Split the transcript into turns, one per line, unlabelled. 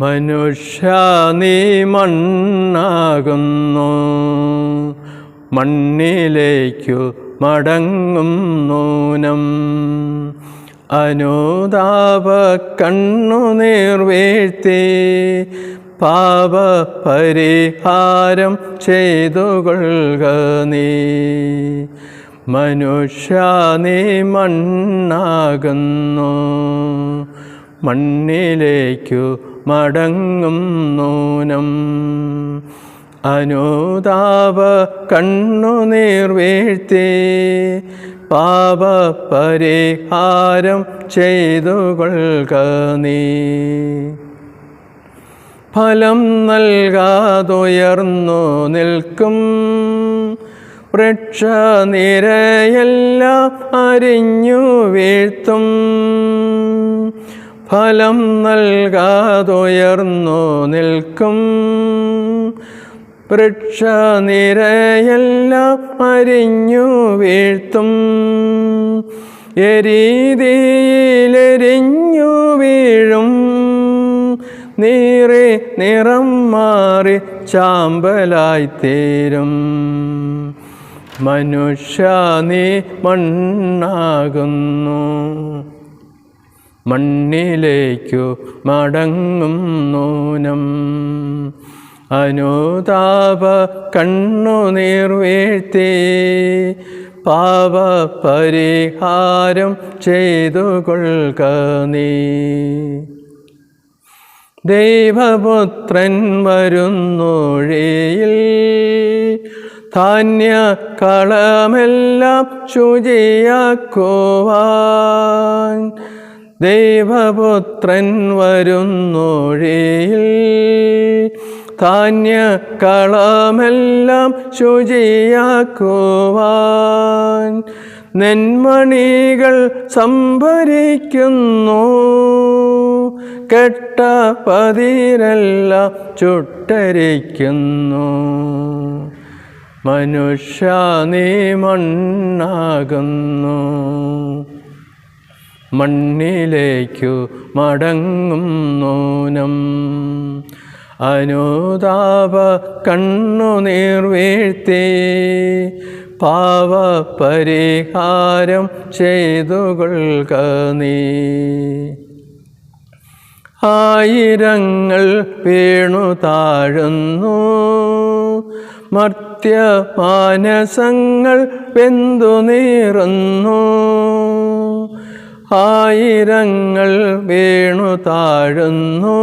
മനുഷ്യ നീ മണ്ണാകുന്നു. മണ്ണിലേക്കു മടങ്ങും നൂനം അനുതാപ കണ്ണുനീർ വീഴ്ത്തി പാപ പരിഹാരം ചെയ്തു കൊള്ളുക നീ. മനുഷ്യ നീ മണ്ണാകുന്നു. മണ്ണിലേക്കു മടങ്ങും നൂനം. അനുതാപ കണ്ണുനീർ വീഴ്ത്തി പാപ പരിഹാരം ചെയ്തു കൊള്ളുക നീ. ഫലം നൽകാതുയർന്നു നിൽക്കും. വൃക്ഷനിരയെല്ലാം അരിഞ്ഞു വീഴ്ത്തും. ഫലം നൽകാതുയർന്നു നിൽക്കും. വൃക്ഷനിരയെല്ലാം അരിഞ്ഞു വീഴ്ത്തും. എരീതിയിലെരിഞ്ഞു വീഴും. നീറി നിറം മാറി ചാമ്പലായിത്തീരും മനുഷ്യ നീ മണ്ണാകുന്നു. മണ്ണിലേക്കു മടങ്ങും നൂനം. അനുതാപ കണ്ണുനീർ വീഴ്ത്തി പാപ പരിഹാരം ചെയ്തു നീ. ദൈവപുത്രൻ വരുന്നൊഴിയിൽ ധാന്യ കളമെല്ലാം ശുചിയാക്കുവാൻ ദൈവപുത്രൻ വരുന്നൊഴിയിൽ ധാന്യ കളമെല്ലാം ശുചിയാക്കുവാൻ നെന്മണികൾ സംഭരിക്കുന്നു. കെട്ട പതിരെല്ലാം ചുട്ടരിക്കുന്നു. മനുഷ്യ നീ മണ്ണാകുന്നു. മണ്ണിലേക്കു മടങ്ങും നോനം. അനുതാപ കണ്ണുനീർ വീഴ്ത്തി പാവ പരിഹാരം നീ. ആയിരങ്ങൾ വീണു താഴുന്നു. മർത്യ മാനസങ്ങൾ വെന്തു നീറുന്നു. ആയിരങ്ങൾ വീണു താഴുന്നു.